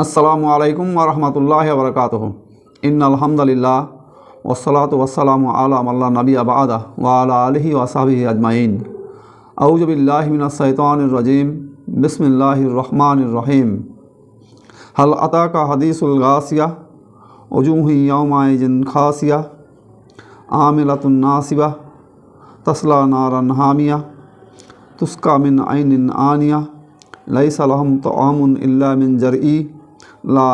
আসসালামু আলাইকুম ওরহমতুল্লাহ বরকাত ইন আলহামদুলিল্লাহ ওসলাত ওসালাম আলাম আল্লাহ নবী আবাদা ওয়ালা আলহি ওসাবি আজমাইন আউজবিল্লাহমিনসৈতানির রাজিম বিসমিল্লাহির রহমানির রহিম হল আতাকা হাদিসুল গাসিয়া ওজুহি ইয়মাইজিন খাসিয়া আমিলাতুন নাসিবা তসলা নারান হামিয়া তুস্কা মিন আইনিন আনিয়া লাইসা লহম তো আমুন ইল্লা মিন জারই লা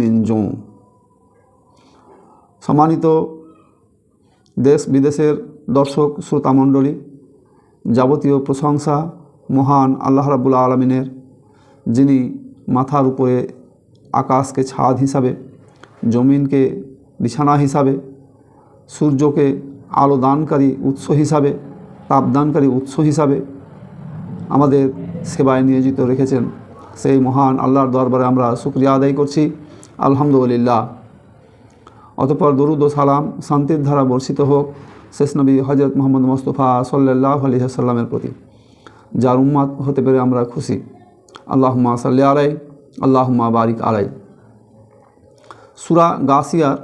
মিন সম্মানিত দেশ বিদেশের দর্শক শ্রোতামণ্ডলী যাবতীয় প্রশংসা মহান আল্লাহ রাবুল আলমিনের, যিনি মাথার উপরে আকাশকে ছাদ হিসাবে, জমিনকে বিছানা হিসাবে, সূর্যকে আলো দানকারী উৎস হিসাবে, তাপদানকারী উৎস হিসাবে আমাদের সেবায় নিয়োজিত রেখেছেন সেই মহান আল্লাহর দরবারে আমরা শুক্রিয়া আদায় করছি। আলহামদুলিল্লাহ। অতপর দরুদ ও সালাম শান্তির ধারা বর্ষিত হোক, শেষ নবী হজরত মোহাম্মদ মোস্তফা সাল্লাহ সাল্লামের প্রতি। যার উম্মাদ হতে পেরে আমরা খুশি। আল্লাহমা সাল্লি আলাই আল্লাহমা বারিক আলাই সুরা গাসিয়ার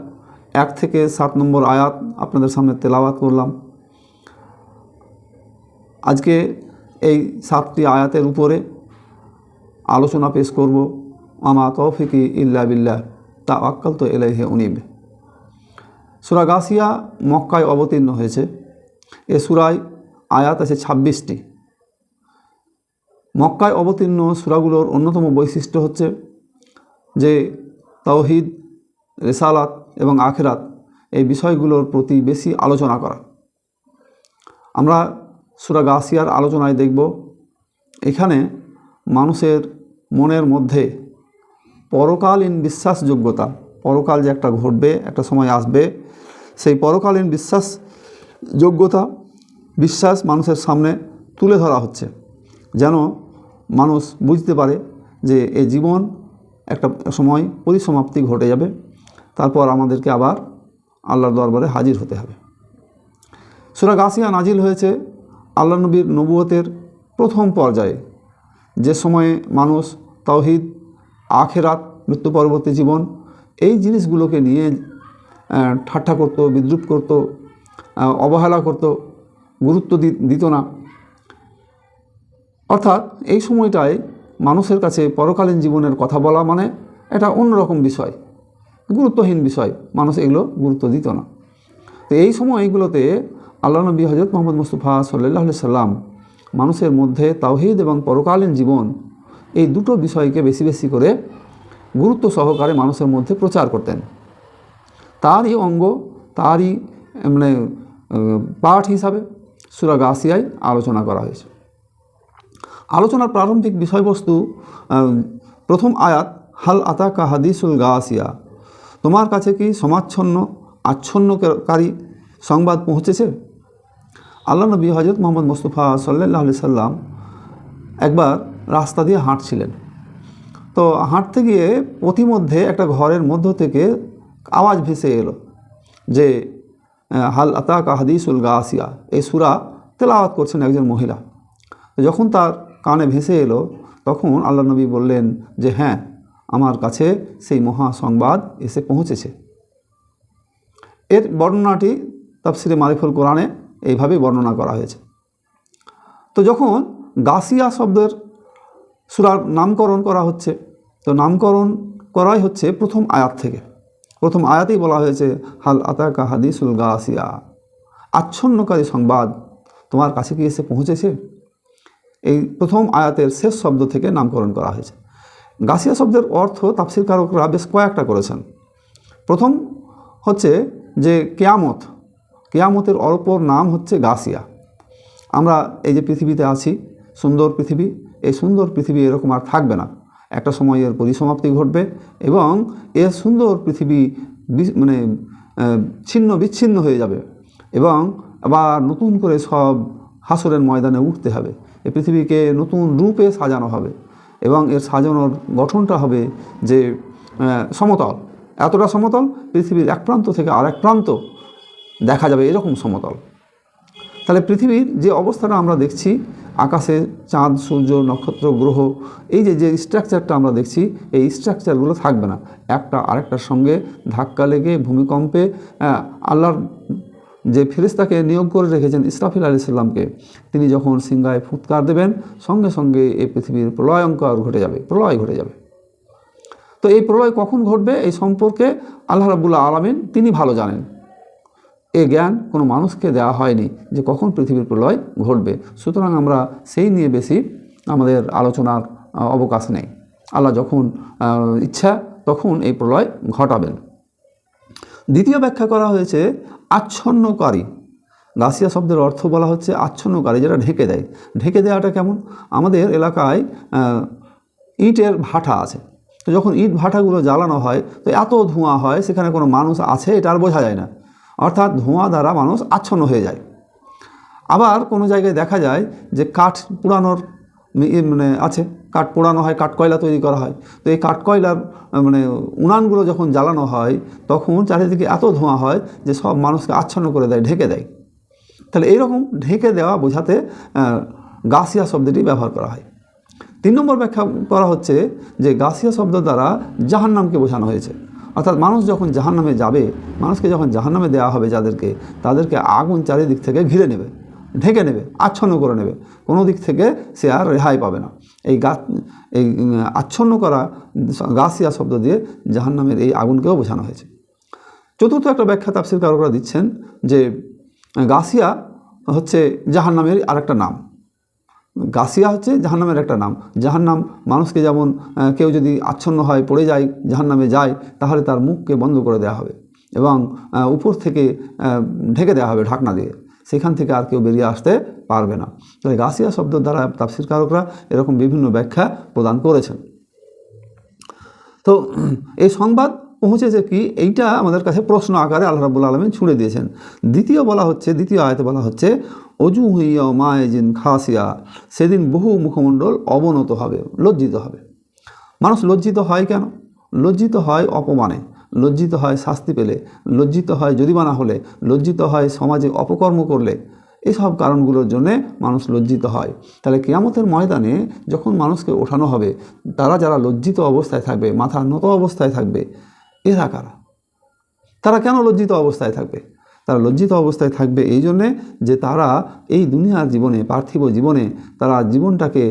এক থেকে সাত নম্বর আয়াত আপনাদের সামনে তেলাওয়াত করলাম। আজকে এই সাতটি আয়াতের উপরে আলোচনা পেশ করব। আমা তৌফিকি ইল্লা বিল্লাহ। তা আক্কাল তো এলাইহে উনিব। সুরা গাসিয়া মক্কায় অবতীর্ণ হয়েছে। এ সুরায় আয়াত আছে ছাব্বিশটি। মক্কায় অবতীর্ণ সুরাগুলোর অন্যতম বৈশিষ্ট্য হচ্ছে যে তাওহিদ, রেসালাত এবং আখেরাত এই বিষয়গুলোর প্রতি বেশি আলোচনা করা। আমরা সুরা গাসিয়ার আলোচনায় দেখব, এখানে মানুষের মনের মধ্যে পরকালীন বিশ্বাসযোগ্যতা, পরকাল যে একটা ঘটবে, একটা সময় আসবে, সেই পরকালীন বিশ্বাস যোগ্যতা বিশ্বাস মানুষের সামনে তুলে ধরা হচ্ছে। যেন মানুষ বুঝতে পারে যে এই জীবন একটা সময় পরিসমাপ্তি ঘটে যাবে, তারপর আমাদেরকে আবার আল্লাহর দরবারে হাজির হতে হবে। সুরা গাছিয়া নাজিল হয়েছে আল্লাহ নবীর নবুয়তের প্রথম পর্যায়ে। যে সময়ে মানুষ তাওহিদ আখেরাত, মৃত্যু পরবর্তী জীবন, এই জিনিসগুলোকে নিয়ে ঠাট্টা করত, বিদ্রুপ করত অবহেলা করত, গুরুত্ব দিত না। অর্থাৎ এই সময়টায় মানুষের কাছে পরকালীন জীবনের কথা বলা মানে এটা অন্যরকম বিষয়, গুরুত্বহীন বিষয়। মানুষ এগুলো গুরুত্ব দিত না। তো এই সময়গুলোতে আল্লাহ নবী হজরত মোহাম্মদ মুস্তফা সাল্লাহ সাল্লাম মানুষের মধ্যে তাওহিদ এবং পরকালীন জীবন এই দুটো বিষয়কে বেশি বেশি করে গুরুত্ব সহকারে মানুষের মধ্যে প্রচার করতেন। তারই অঙ্গ, তারই মানে পাঠ হিসাবে সুরা গাছিয়ায় আলোচনা করা হয়েছে। আলোচনার প্রারম্ভিক বিষয়বস্তু প্রথম আয়াত, হাল আতাকা হাদিসুল গাছিয়া তোমার কাছে কি সমাচ্ছন্ন, আচ্ছন্নকারী সংবাদ পৌঁছেছে? আল্লাহ নবী হজরত মোহাম্মদ মুস্তফা সাল্লাহ সাল্লাম একবার রাস্তা দিয়ে হাঁটছিলেন। তো হাঁটতে গিয়ে পথিমধ্যে একটা ঘরের মধ্য থেকে আওয়াজ ভেসে এলো যে হাল আতাকা হাদিসুল গাছিয়া এই সুরা তেলাওয়াত করছেন একজন মহিলা। যখন তার কানে ভেসে এলো, তখন আল্লাহ নবী বললেন যে হ্যাঁ আমার কাছে সেই মহা সংবাদ এসে পৌঁছেছে। এর বর্ণনাটি তাফসিরে মারিফুল কোরআনে এইভাবেই বর্ণনা করা হয়েছে। তো যখন গাছিয়া শব্দের সুরার নামকরণ করা হচ্ছে। তো নামকরণ করাই হচ্ছে প্রথম আয়াত থেকে। প্রথম আয়াতেই বলা হয়েছে, হাল আতাকা হাদিসুল গাছিয়া আচ্ছন্নকারী সংবাদ। তোমার কাছে কি এসে পৌঁছেছে? এই প্রথম আয়াতের শেষ শব্দ থেকে নামকরণ করা হয়েছে। গাছিয়া শব্দের অর্থ তাফসির কারকরা বেশ কয়েকটা করেছেন। প্রথম হচ্ছে যে কেয়ামত। কেয়ামতের অপর নাম হচ্ছে গাছিয়া আমরা এই যে পৃথিবীতে আছি সুন্দর পৃথিবী, এই সুন্দর পৃথিবী এরকম আর থাকবে না। একটা সময় এর পরিসমাপ্তি ঘটবে এবং এর সুন্দর পৃথিবী মানে ছিন্ন বিচ্ছিন্ন হয়ে যাবে এবং আবার নতুন করে সব হাসরের ময়দানে উঠতে হবে। এ পৃথিবীকে নতুন রূপে সাজানো হবে এবং এর সাজানোর গঠনটা হবে যে সমতল। এতটা সমতল? পৃথিবীর এক প্রান্ত থেকে আরেক প্রান্ত দেখা যাবে এরকম সমতল। তাহলে পৃথিবীর যে অবস্থাটা আমরা দেখছি আকাশে চাঁদ, সূর্য, নক্ষত্র, গ্রহ, এই যে যে স্ট্রাকচারটা আমরা দেখছি, এই স্ট্রাকচারগুলো থাকবে না। একটা আরেকটার সঙ্গে ধাক্কা লেগে ভূমিকম্পে আল্লাহর যে ফেরেস্তাকে নিয়োগ করে রেখেছেন ইসরাফিল আলি সাল্লামকে তিনি যখন সিংহায় ফুৎকার দেবেন, সঙ্গে সঙ্গে এই পৃথিবীর প্রলয়ঙ্কর ঘটে যাবে, প্রলয় ঘটে যাবে। তো এই প্রলয় কখন ঘটবে? এই সম্পর্কে আল্লাহ রাবুল্লাহ আলমিন তিনি ভালো জানেন। এ জ্ঞান কোনো মানুষকে দেওয়া হয়নি যে কখন পৃথিবীর প্রলয় ঘটবে। সুতরাং আমরা সেই নিয়ে বেশি আমাদের আলোচনার অবকাশ নেই। আল্লাহ যখন ইচ্ছা তখন এই প্রলয় ঘটাবেন। দ্বিতীয় ব্যাখ্যা করা হয়েছে, আচ্ছন্নকারী। গাছিয়া শব্দের অর্থ বলা হচ্ছে আচ্ছন্নকারী, যেটা ঢেকে দেয়। ঢেকে দেওয়াটা কেমন? আমাদের এলাকায় ইটের ভাটা আছে। তো যখন ইট ভাটাগুলো জ্বালানো হয়, তো এত ধোঁয়া হয়, সেখানে কোনো মানুষ আছে, এটা আর বোঝা যায় না। অর্থাৎ ধোঁয়া দ্বারা মানুষ আচ্ছন্ন হয়ে যায়। আবার কোনো জায়গায় দেখা যায় যে কাঠ পোড়ানোর মানে আছে, কাঠ পোড়ানো হয়, কাঠ কয়লা তৈরি করা হয়। তো এই কাঠ কয়লার মানে উনানগুলো যখন জ্বালানো হয়, তখন চারিদিকে এত ধোঁয়া হয় যে সব মানুষকে আচ্ছন্ন করে দেয়, ঢেকে দেয়। তাহলে এইরকম ঢেকে দেওয়া বোঝাতে গাছিয়া শব্দটি ব্যবহার করা হয়। তিন নম্বর ব্যাখ্যা করা হচ্ছে যে গাছিয়া শব্দ দ্বারা জাহান্নামকে বোঝানো হয়েছে। অর্থাৎ মানুষ যখন জাহান্নামে যাবে, মানুষকে যখন জাহান্নামে দেওয়া হবে যাদেরকে, তাদেরকে আগুন চারিদিক থেকে ঘিরে নেবে, ঢেকে নেবে, আচ্ছন্ন করে নেবে। কোনো দিক থেকে সে আর রেহাই পাবে না। এই গা, এই আচ্ছন্ন করা গাছিয়া শব্দ দিয়ে জাহান্নামের এই আগুনকেও বোঝানো হয়েছে। চতুর্থ একটা ব্যাখ্যা তাফসির কারকরা দিচ্ছেন যে গাছিয়া হচ্ছে জাহান্নামের আরেকটা নাম। গাছিয়া হচ্ছে জাহান্নামের একটা নাম। জাহান্নাম মানুষকে যেমন কেউ যদি আচ্ছন্ন হয়, পড়ে যায়, জাহান্নামে যায়, তাহলে তার মুখকে বন্ধ করে দেওয়া হবে এবং উপর থেকে ঢেকে দেওয়া হবে ঢাকনা দিয়ে। সেখান থেকে আর কেউ বেরিয়ে আসতে পারবে না। তাই গাছিয়া শব্দ দ্বারা তাফসির কারকরা এরকম বিভিন্ন ব্যাখ্যা প্রদান করেছেন। তো এই সংবাদ পৌঁছেছে কি, এইটা আমাদের কাছে প্রশ্ন আকারে আল্লাহ রাবুল আলমিন ছুড়ে দিয়েছেন। দ্বিতীয় বলা হচ্ছে, দ্বিতীয় আয়তে বলা হচ্ছে অজু হইয়া মায়েজিন খাসিয়া। সেদিন বহু মুখমণ্ডল অবনত হবে, লজ্জিত হবে। মানুষ লজ্জিত হয় কেন? লজ্জিত হয় অপমানে, লজ্জিত হয় শাস্তি পেলে, লজ্জিত হয় জরিমানা হলে, লজ্জিত হয় সমাজে অপকর্ম করলে। এসব কারণগুলোর জন্যে মানুষ লজ্জিত হয়। তাহলে কেয়ামতের ময়দানে যখন মানুষকে ওঠানো হবে, তারা যারা লজ্জিত অবস্থায় থাকবে, মাথা নত অবস্থায় থাকবে, এরা কারা? তারা কেন লজ্জিত অবস্থায় থাকবে? তারা লজ্জিত অবস্থায় থাকবে। এই জন্যে যে তারা এই দুনিয়ার জীবনে, পার্থিব জীবনে তারা জীবনটাকে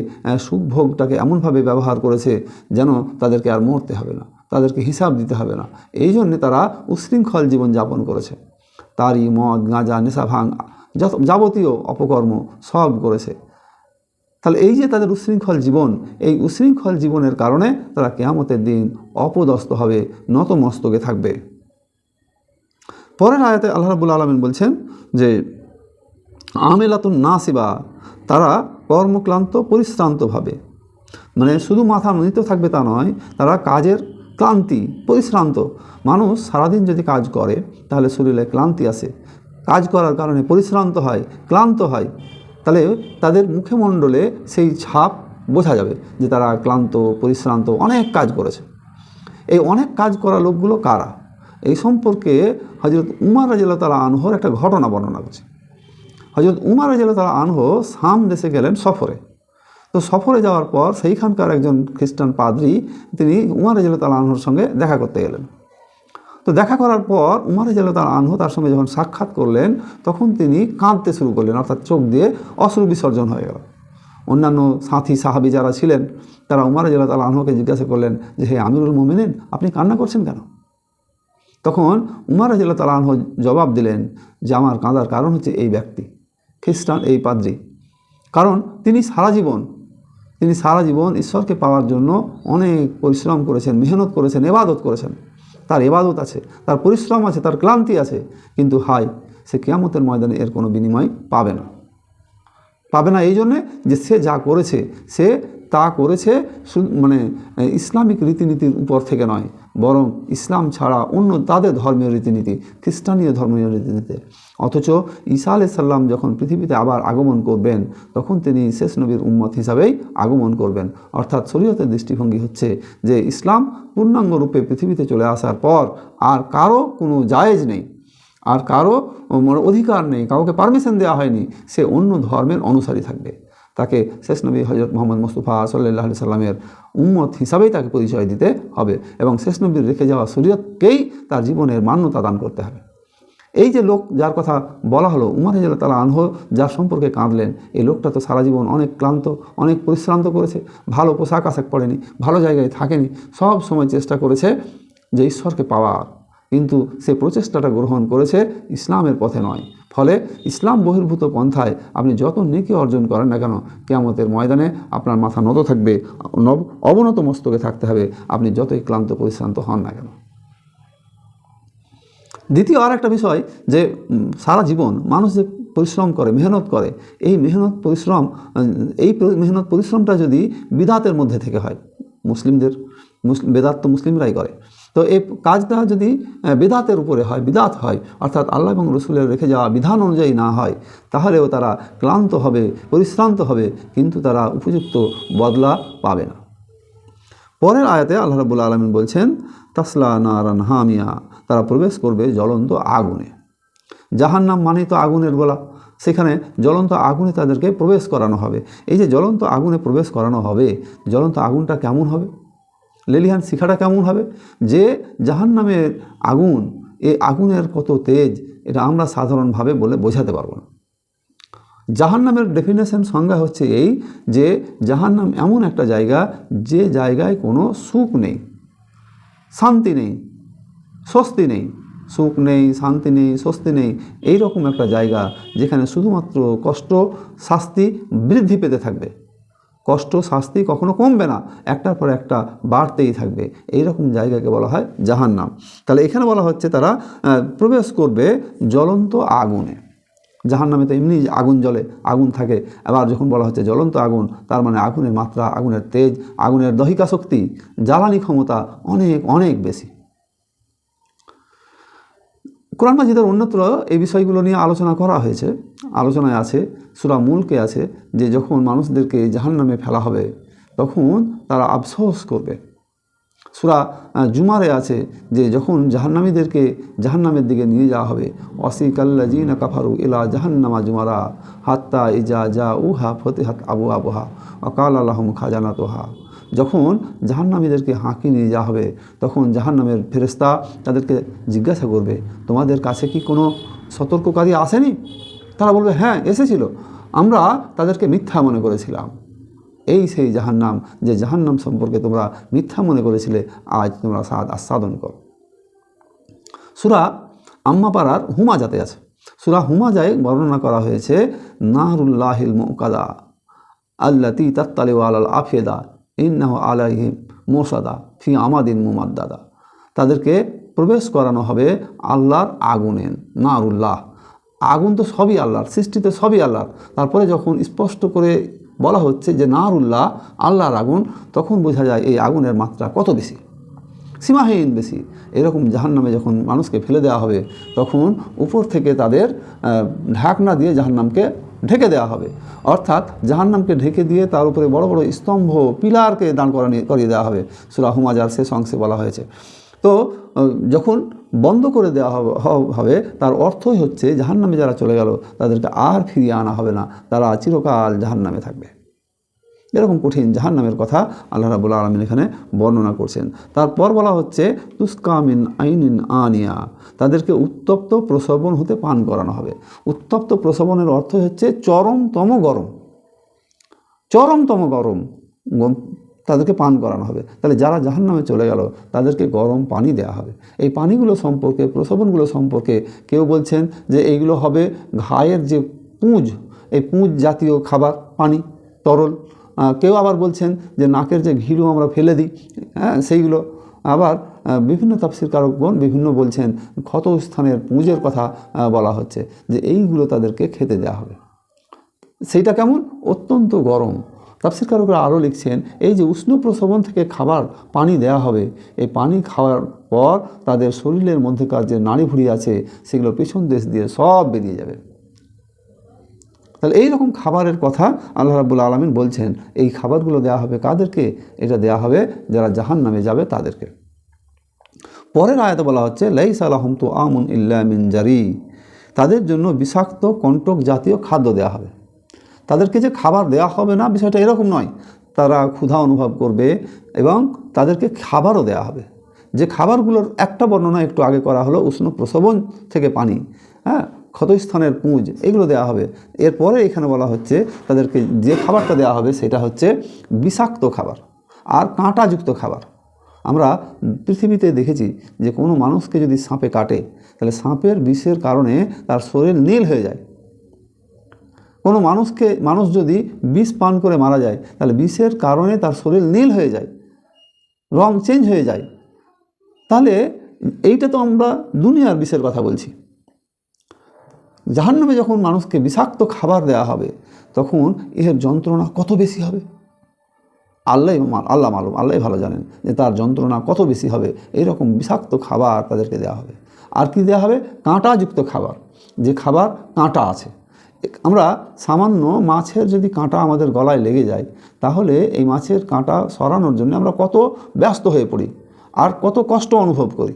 সুখভোগটাকে এমনভাবে ব্যবহার করেছে যেন তাদেরকে আর মরতে হবে না, তাদেরকে হিসাব দিতে হবে না। এই জন্যে তারা উশৃঙ্খল জীবন যাপন করেছে তারই মদ, গাঁজা, নেশা ভাঙ যাবতীয় অপকর্ম সব করেছে। তাহলে এই যে তাদের উশৃঙ্খল জীবন, এই উশৃঙ্খল জীবনের কারণে তারা কেয়ামতের দিন অপদস্থ হবে নতমস্তকে থাকবে। পরের আয়াতে আল্লাহ রাবুল আলমিন বলছেন যে, আমেলাতুন নাসিবা, তারা কর্মক্লান্ত, পরিশ্রান্তভাবে। মানে শুধু মাথা নিত থাকবে তা নয়, তারা কাজের ক্লান্তি, পরিশ্রান্ত। মানুষ সারাদিন যদি কাজ করে, তাহলে শরীরে ক্লান্তি আসে। কাজ করার কারণে পরিশ্রান্ত হয়, ক্লান্ত হয়। তাহলে তাদের মুখে মণ্ডলে সেই ছাপ বোঝা যাবে যে তারা ক্লান্ত, পরিশ্রান্ত, অনেক কাজ করেছে। এই অনেক কাজ করা লোকগুলো কারা? এই সম্পর্কে হজরত উমার রাজিল্লা তালা আনহর একটা ঘটনা বর্ণনা করছে। হজরত উমার রাজিল্লা তালা আনহ সাম দেশে গেলেন সফরে। তো সফরে যাওয়ার পর সেইখানকার একজন খ্রিস্টান পাদ্রি তিনি উমার রাজিল্লা তালা আনহর সঙ্গে দেখা করতে গেলেন। তো দেখা করার পর উমার রাজিল্লা তালা আনহু তার সঙ্গে যখন সাক্ষাৎ করলেন, তখন তিনি কাঁদতে শুরু করলেন, অর্থাৎ চোখ দিয়ে অশ্রু বিসর্জন হয়ে গেল। অন্যান্য সাথী, সাহাবি যারা ছিলেন, তারা উমার রাজিল্লা তালা আনহকে জিজ্ঞাসা করলেন যে, হে আমিরুল মোমিনিন, আপনি কান্না করছেন কেন? তখন উমার রাজিল্লা তালা আনহু জবাব দিলেন যে আমার কাঁদার কারণ হচ্ছে এই ব্যক্তি, খ্রিস্টান, এই পাদ্রী। কারণ তিনি সারা জীবন, তিনি সারা জীবন ঈশ্বরকে পাওয়ার জন্য অনেক পরিশ্রম করেছেন, মেহনত করেছেন এবাদত করেছেন। তার এবাদত আছে, তার পরিশ্রম আছে, তার ক্লান্তি আছে, কিন্তু হাই সে কেয়ামতের ময়দানে এর কোনো বিনিময় পাবে না। পাবে না এই জন্যে যে সে যা করেছে, সে তা করেছে মানে ইসলামিক রীতিনীতির উপর থেকে নয়। বরং ইসলাম ছাড়া অন্য তাদের ধর্মীয় রীতিনীতি, খ্রিস্টানীয় ধর্মীয় রীতিনীতি। অথচ ঈসা আলাইহিস সাল্লাম যখন পৃথিবীতে আবার আগমন করবেন, তখন তিনি শেষ নবীর উম্মত হিসাবেই আগমন করবেন। অর্থাৎ শরীয়তের দৃষ্টিভঙ্গি হচ্ছে যে, ইসলাম পূর্ণাঙ্গ রূপে পৃথিবীতে চলে আসার পর আর কারও কোনো জায়েজ নেই। আর কারও অধিকার নেই, কাউকে পারমিশন দেওয়া হয়নি, সে অন্য ধর্মের অনুসারী থাকবে। তাকে শেষ নবী হজরত মোহাম্মদ মুস্তফা সাল্লাহ সাল্লামের উম্মত হিসাবেই তাকে পরিচয় দিতে হবে এবং শেষ নবীর রেখে যাওয়া শরীয়তকেই তার জীবনের মান্যতা দান করতে হবে। এই যে লোক যার কথা বলা হলো, উমার হেজাল তালা আনহ যার সম্পর্কে কাঁদলেন, এই লোকটা তো সারা জীবন অনেক ক্লান্ত, অনেক পরিশ্রান্ত করেছে, ভালো পোশাক আশাক পড়েনি ভালো জায়গায় থাকেনি, সব সময় চেষ্টা করেছে যে ঈশ্বরকে পাওয়ার। কিন্তু সে প্রচেষ্টাটা গ্রহণ করেছে ইসলামের পথে নয়। ফলে ইসলাম বহির্ভূত পন্থায় আপনি যত নেকি অর্জন করেন না কেন, কেয়ামতের ময়দানে আপনার মাথা নত থাকবে, নব, অবনত মস্তকে থাকতে হবে, আপনি যতই ক্লান্ত, পরিশ্রান্ত হন না কেন। দ্বিতীয় আর একটা বিষয় যে সারা জীবন মানুষ যে পরিশ্রম করে, মেহনত করে, এই মেহনত পরিশ্রম, এই মেহনত পরিশ্রমটা যদি বিদাতের মধ্যে থেকে হয়, মুসলিমদের, মুসলিম বেদাত তো মুসলিমরাই করে তো এই কাজটা যদি আহ, বেদাতের উপরে হয় বিদাত হয় অর্থাৎ আল্লাহ এবং রসুলের রেখে যাওয়া বিধান অনুযায়ী না হয় তাহলেও তারা ক্লান্ত হবে পরিশ্রান্ত হবে কিন্তু তারা উপযুক্ত বদলা পাবে না। পরের আয়াতে আল্লাহ রাবুল আলমিন বলছেন তাসলা নারান হামিয়া তারা প্রবেশ করবে জ্বলন্ত আগুনে। জাহান নাম মানেই তো আগুনের গলা। সেখানে জ্বলন্ত আগুনে তাদেরকে প্রবেশ করানো হবে। এই যে জ্বলন্ত আগুনে প্রবেশ করানো হবে জ্বলন্ত আগুনটা কেমন হবে? লেলিহান শিখাটা কেমন হবে? যে জাহান্নামের আগুন, এ আগুনের কত তেজ, এটা আমরা সাধারণভাবে বলে বোঝাতে পারব না। জাহান্নামের ডেফিনেশন সংজ্ঞা হচ্ছে এই যে জাহান্নাম এমন একটা জায়গা, যে জায়গায় কোনো সুখ নেই, শান্তি নেই, স্বস্তি নেই, সুখ নেই, শান্তি নেই, স্বস্তি নেই এই রকম একটা জায়গা যেখানে শুধুমাত্র কষ্ট, শাস্তি, বৃদ্ধি পেতে থাকবে। কষ্ট শাস্তি কখনো কমবে না। একটার পর একটা বাড়তেই থাকবে। এই রকম জায়গাকে বলা হয় জাহান্নাম। তাহলে এখানে বলা হচ্ছে তারা প্রবেশ করবে জ্বলন্ত আগুনে। জাহান্নামে তো এমনি আগুন জ্বলে, আগুন থাকে। আবার যখন বলা হচ্ছে জ্বলন্ত আগুন, তার মানে আগুনের মাত্রা, আগুনের তেজ, আগুনের দহিকা শক্তি জ্বালানি ক্ষমতা অনেক অনেক বেশি। কোরআন মাজিদের অন্যত্র এই বিষয়গুলো নিয়ে আলোচনা করা হয়েছে। আলোচনায় আছে, সুরা মুলকে আছে, যে যখন মানুষদেরকে জাহান্নামে ফেলা হবে, তখন তারা আফসোস করবে। সুরা জুমারে আছে যে যখন জাহান্নামীদেরকে জাহান্নামের দিকে নিয়ে যাওয়া হবে অসিকাল্লা জিনা কাফারু ইলা জাহান্নামা জুমারা হাত্তা ইজা জা উহা ফতে হাত আবু আবহা অকাল আল্লাহম খাজানা তোহা যখন জাহান্নামীদেরকে হাঁকি নিয়ে যাওয়া হবে, তখন জাহান্নামের ফেরেস্তা তাদেরকে জিজ্ঞাসা করবে, তোমাদের কাছে কি কোনো সতর্ককারী আসেনি? তারা বলবে হ্যাঁ এসেছিল। আমরা তাদেরকে মিথ্যা মনে করেছিলাম। এই সেই জাহান্নাম, যে জাহান্নাম সম্পর্কে তোমরা মিথ্যা মনে করেছিলে, আজ তোমরা স্বাদ আস্বাদন করো। সুরা আম্মাপাড়ার হুমা জাতে আছে। সুরা হুমা যায় বর্ণনা করা হয়েছে, নাহরুল্লাহিল মুকাদা আল্লাতি আলাল আফেদা। ইন্নাহ আলাইহিম মোসাদা ফি আমাদিন মুমাদ্দাদা। তাদেরকে প্রবেশ করানো হবে আল্লাহর আগুনে, নারুল্লাহ। আগুন তো সবই আল্লাহর সৃষ্টিতে সবই আল্লাহর। তারপরে যখন স্পষ্ট করে বলা হচ্ছে যে নারুল্লাহ, আল্লাহর আগুন, তখন বোঝা যায় এই আগুনের মাত্রা কত বেশি? সীমাহীন বেশি। এরকম জাহান্নামে যখন মানুষকে ফেলে দেওয়া হবে, তখন উপর থেকে তাদের ঢাকনা দিয়ে জাহান্নামকে ঢেকে দেওয়া হবে। অর্থাৎ জাহান্নামকে ঢেকে দিয়ে তার উপরে বড় বড় স্তম্ভ পিলারকে দান করিয়ে দেওয়া হবে। সুরাহুমাজার শেষ অংশে বলা হয়েছে। তো যখন বন্ধ করে দেওয়া হবে, তার অর্থই হচ্ছে জাহান্নামে যারা চলে গেল, তাদেরকে আর ফিরিয়ে আনা হবে না। তারা চিরকাল জাহান্নামে থাকবে। এরকম কঠিন জাহান্নামের কথা আল্লাহ রাবুল আলমিন এখানে বর্ণনা করছেন। তারপর বলা হচ্ছে তুস্কামিন আইনিন আনিয়া, তাদেরকে উত্তপ্ত প্রসবন হতে পান করানো হবে। উত্তপ্ত প্রসবনের অর্থ হচ্ছে চরমতম গরম। চরমতম গরম তাদেরকে পান করানো হবে। তাহলে যারা জাহান্নামে চলে গেল, তাদেরকে গরম পানি দেওয়া হবে। এই পানিগুলো সম্পর্কে, প্রসবনগুলো সম্পর্কে কেউ বলছেন যে এইগুলো হবে ঘায়ের যে পুঁজ, এই পুঁজ জাতীয় খাবার, পানি, তরল। কেউ আবার বলছেন যে নাকের যে ঘিলু আমরা ফেলে দিই হ্যাঁ সেইগুলো। আবার বিভিন্ন তাফসির কারকগণ বিভিন্ন বলছেন ক্ষত স্থানের পুঁজের কথা বলা হচ্ছে যে এইগুলো তাদেরকে খেতে দেওয়া হবে। সেইটা কেমন? অত্যন্ত গরম। তাফসির কারকরা আরও লিখছেন, এই যে উষ্ণ প্রসবন থেকে খাবার পানি দেওয়া হবে, এই পানি খাওয়ার পর তাদের শরীরের মধ্যেকার যে নাড়ি ভুড়ি আছে, সেগুলো পেছন দেশ দিয়ে সব বেরিয়ে যাবে। তাহলে এই রকম খাবারের কথা আল্লাহ রাবুল আলমিন বলছেন। এই খাবারগুলো দেওয়া হবে কাদেরকে? এটা দেওয়া হবে যারা জাহান নামে যাবে তাদেরকে। পরের আয়াতে বলা হচ্ছে, লাইস আলহম তো আমন ইল্লা মিন জারি। তাদের জন্য বিষাক্ত কণ্টক জাতীয় খাদ্য দেওয়া হবে। তাদেরকে যে খাবার দেওয়া হবে না, বিষয়টা এরকম নয়। তারা ক্ষুধা অনুভব করবে এবং তাদেরকে খাবারও দেওয়া হবে। যে খাবারগুলোর একটা বর্ণনা একটু আগে করা হলো, উষ্ণ প্রসবন থেকে পানি। হ্যাঁ? ক্ষতস্থানের পুঁজ, এগুলো দেওয়া হবে। এরপরে এখানে বলা হচ্ছে, তাদেরকে যে খাবারটা দেওয়া হবে সেটা হচ্ছে বিষাক্ত খাবার আর কাঁটাযুক্ত খাবার। আমরা পৃথিবীতে দেখেছি যে কোনো মানুষকে যদি সাপে কাটে, তাহলে সাপের বিষের কারণে তার শরীর নীল হয়ে যায়। কোনো মানুষকে, মানুষ যদি বিষ পান করে মারা যায়, তাহলে বিষের কারণে তার শরীর নীল হয়ে যায়, রং চেঞ্জ হয়ে যায়। তাহলে এইটা তো আমরা দুনিয়ার বিষের কথা বলছি। জাহান্নামে যখন মানুষকে বিষাক্ত খাবার দেওয়া হবে, তখন এর যন্ত্রণা কত বেশি হবে? আল্লাহ আল্লাহ মালুম, আল্লাহ ভালো জানেন যে তার যন্ত্রণা কত বেশি হবে। এইরকম বিষাক্ত খাবার তাদেরকে দেওয়া হবে। আর কি দেওয়া হবে? কাঁটাযুক্ত খাবার। যে খাবার কাঁটা আছে। আমরা সামান্য মাছের যদি কাঁটা আমাদের গলায় লেগে যায়, তাহলে এই মাছের কাঁটা সরানোর জন্য আমরা কত ব্যস্ত হয়ে পড়ি। আর কত কষ্ট অনুভব করি।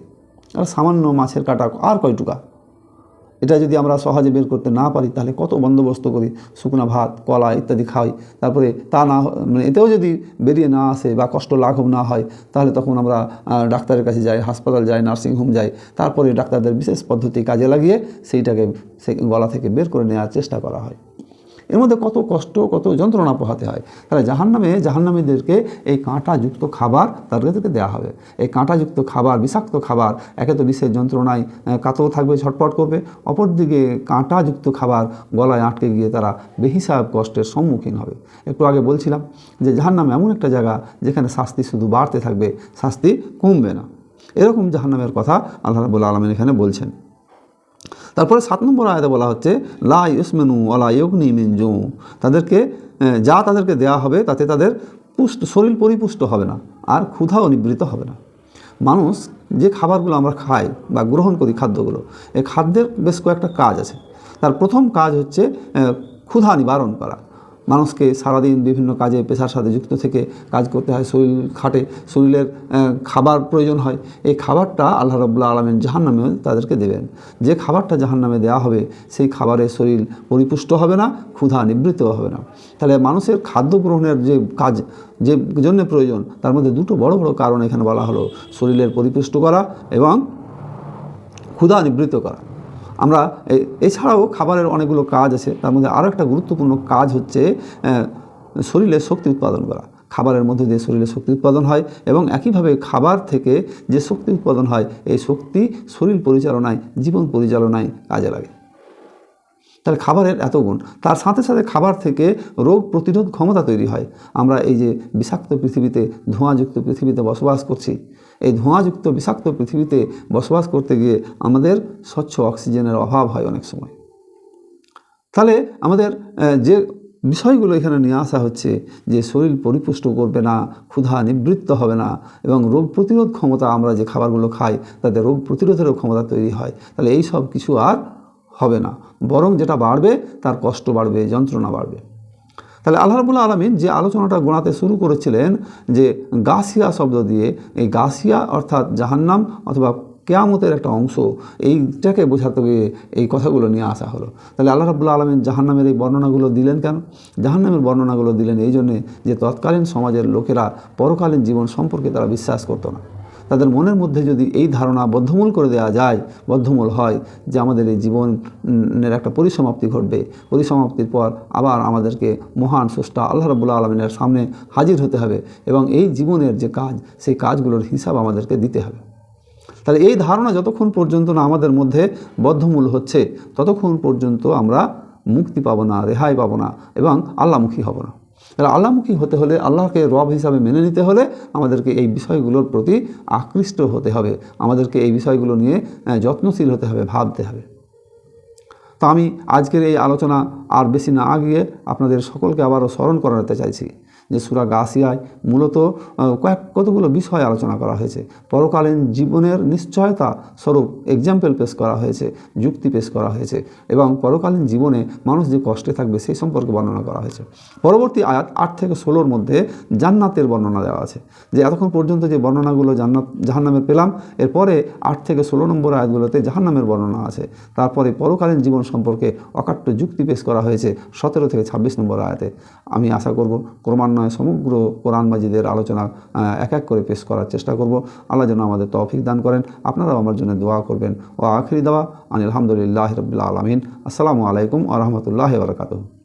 আর সামান্য মাছের কাঁটা আর কয়টুকা? এটা যদি আমরা সহজে বের করতে না পারি, তাহলে কত বন্দোবস্ত করি? শুকনা ভাত, কলা ইত্যাদি খাই। তারপরে তা না মানে এতেও যদি বেরিয়ে না আসে বা কষ্ট লাঘব না হয়, তাহলে তখন আমরা ডাক্তারের কাছে যাই, হাসপাতাল যাই নার্সিংহোম যাই। তারপরে ডাক্তারদের বিশেষ পদ্ধতি কাজে লাগিয়ে সেইটাকে সেই গলা থেকে বের করে নেওয়ার চেষ্টা করা হয়। এর মধ্যে কত কষ্ট, কত যন্ত্রণা পোহাতে হয়। তাহলে জাহান্নামে, জাহান্নামীদেরকে এই কাঁটাযুক্ত খাবার তাদেরকে দেওয়া হবে। এই কাঁটাযুক্ত খাবার, বিষাক্ত খাবার, একে তো বিশেষ যন্ত্রণায় কাতও থাকবে ছটপট করবে। অপরদিকে কাঁটাযুক্ত খাবার গলায় আটকে গিয়ে তারা বেহিসাব কষ্টের সম্মুখীন হবে। একটু আগে বলছিলাম যে জাহান্নাম এমন একটা জায়গা যেখানে শাস্তি শুধু বাড়তে থাকবে, শাস্তি কমবে না। এরকম জাহান্নামের কথা আল্লাহ রাবুল আলমিন এখানে বলছেন। তারপরে সাত নম্বর আয়তে বলা হচ্ছে, লা ইউসমেনু আলা ইয়গনি মিনজু তাদেরকে যা তাদেরকে দেওয়া হবে তাতে তাদের পুষ্ট, শরীর পরিপুষ্ট হবে না, আর ক্ষুধাও নিবৃত হবে না। মানুষ যে খাবারগুলো আমরা খাই বা গ্রহণ করি খাদ্যগুলো এই খাদ্যের বেশ কয়েকটা কাজ আছে। তার প্রথম কাজ হচ্ছে ক্ষুধা নিবারণ করা। মানুষকে সারাদিন বিভিন্ন কাজে, পেশার সাথে যুক্ত থেকে কাজ করতে হয়, শরীর খাটে, শরীরের খাবার প্রয়োজন হয়। এই খাবারটা আল্লাহ রবুল্লা আলমেন জাহান্নামে তাদেরকে দেবেন। যে খাবারটা জাহান্নামে দেওয়া হবে, সেই খাবারে শরীর পরিপুষ্ট হবে না, ক্ষুধা নিবৃত্তও হবে না। তাহলে মানুষের খাদ্য গ্রহণের যে কাজ, যে জন্য প্রয়োজন, তার মধ্যে দুটো বড় বড় কারণ এখানে বলা হলো। শরীরের পরিপুষ্ট করা এবং ক্ষুধা নিবৃত্ত করা। আমরা এছাড়াও খাবারের অনেকগুলো কাজ আছে, তার মধ্যে আরও একটা গুরুত্বপূর্ণ কাজ হচ্ছে শরীরে শক্তি উৎপাদন করা। খাবারের মধ্যে দিয়ে শরীরে শক্তি উৎপাদন হয় এবং একইভাবে খাবার থেকে যে শক্তি উৎপাদন হয়, এই শক্তি শরীর পরিচালনায়, জীবন পরিচালনায় কাজে লাগে। তাহলে খাবারের এত গুণ। তার সাথে সাথে খাবার থেকে রোগ প্রতিরোধ ক্ষমতা তৈরি হয়। আমরা এই যে বিষাক্ত পৃথিবীতে ধোঁয়াযুক্ত পৃথিবীতে বসবাস করছি এই ধোঁয়াযুক্ত বিষাক্ত পৃথিবীতে বসবাস করতে গিয়ে আমাদের স্বচ্ছ অক্সিজেনের অভাব হয় অনেক সময়। তাহলে আমাদের যে বিষয়গুলো এখানে নিয়ে আসা হচ্ছে যে শরীর পরিপুষ্ট করবে না, ক্ষুধা নিবৃত্ত হবে না এবং রোগ প্রতিরোধ ক্ষমতা আমরা যে খাবারগুলো খাই তাতে রোগ প্রতিরোধেরও ক্ষমতা তৈরি হয়, তাহলে এই সব কিছু আর হবে না। বরং যেটা বাড়বে তার কষ্ট বাড়বে, যন্ত্রণা বাড়বে। তাহলে আল্লাহ রাবুল্লাহ আলমিন যে আলোচনাটা গোনাতে শুরু করেছিলেন যে গাছিয়া শব্দ দিয়ে, এই গাছিয়া অর্থাৎ জাহান্নাম অথবা কেয়ামতের একটা অংশ, এইটাকে বোঝাতে গিয়ে এই কথাগুলো নিয়ে আসা হলো। তাহলে আল্লাহ রাবুল্লাহ আলমিন জাহান্নামের এই বর্ণনাগুলো দিলেন কেন? জাহান্নামের বর্ণনাগুলো দিলেন এই জন্যে যে তৎকালীন সমাজের লোকেরা পরকালীন জীবন সম্পর্কে তারা বিশ্বাস করতো না। তাদের মনের মধ্যে যদি এই ধারণা বদ্ধমূল করে দেওয়া যায়, বদ্ধমূল হয় যে আমাদের এই জীবনের একটা পরিসমাপ্তি ঘটবে। পরিসমাপ্তির পর আবার আমাদেরকে মহান স্রষ্টা আল্লাহ রবুল্লা আলমিনের সামনে হাজির হতে হবে এবং এই জীবনের যে কাজ, সেই কাজগুলোর হিসাব আমাদেরকে দিতে হবে। তাহলে এই ধারণা যতক্ষণ পর্যন্ত না আমাদের মধ্যে বদ্ধমূল হচ্ছে, ততক্ষণ পর্যন্ত আমরা মুক্তি পাবো না, রেহাই পাবো না এবং আল্লামুখী হব না। তাহলে আল্লাহমুখী হতে হলে আল্লাহকে রব হিসাবে মেনে নিতে হলে আমাদেরকে এই বিষয়গুলোর প্রতি আকৃষ্ট হতে হবে। আমাদেরকে এই বিষয়গুলো নিয়ে যত্নশীল হতে হবে, ভাবতে হবে। তো আমি আজকের এই আলোচনা আর বেশি না আগিয়ে আপনাদের সকলকে আবারও স্মরণ করাতে চাইছি। যে সুরা গাছিয়ায় মূলত কয়েক, কতগুলো বিষয় আলোচনা করা হয়েছে। পরকালীন জীবনের নিশ্চয়তা স্বরূপ এক্সাম্পল পেশ করা হয়েছে, যুক্তি পেশ করা হয়েছে এবং পরকালীন জীবনে মানুষ যে কষ্টে থাকবে সেই সম্পর্কে বর্ণনা করা হয়েছে। পরবর্তী আয়াত আট থেকে ষোলোর মধ্যে জান্নাতের বর্ণনা দেওয়া আছে। যে এতক্ষণ পর্যন্ত যে বর্ণনাগুলো জান্নাত জাহান্নামের পেলাম, এরপরে আট থেকে ষোলো নম্বর আয়াতগুলোতে জাহান্নামের বর্ণনা আছে। তারপরে পরকালীন জীবন সম্পর্কে অকাট্য যুক্তি পেশ করা হয়েছে সতেরো থেকে ছাব্বিশ নম্বর আয়াতে। আমি আশা করব ক্রমান্বয়ে সমগ্র কোরআন মাজিদের আলোচনা এক এক করে পেশ করার চেষ্টা করব। আল্লাহ যেন আমাদের তৌফিক দান করেন। আপনারাও আমার জন্য দোয়া করবেন। ও আখরি দেওয়া আনিলামদুলিল্লাহ রবিল্লা আলমিন। আসসালামু আলাইকুম আ রহমতুল্লাহ বরকাতু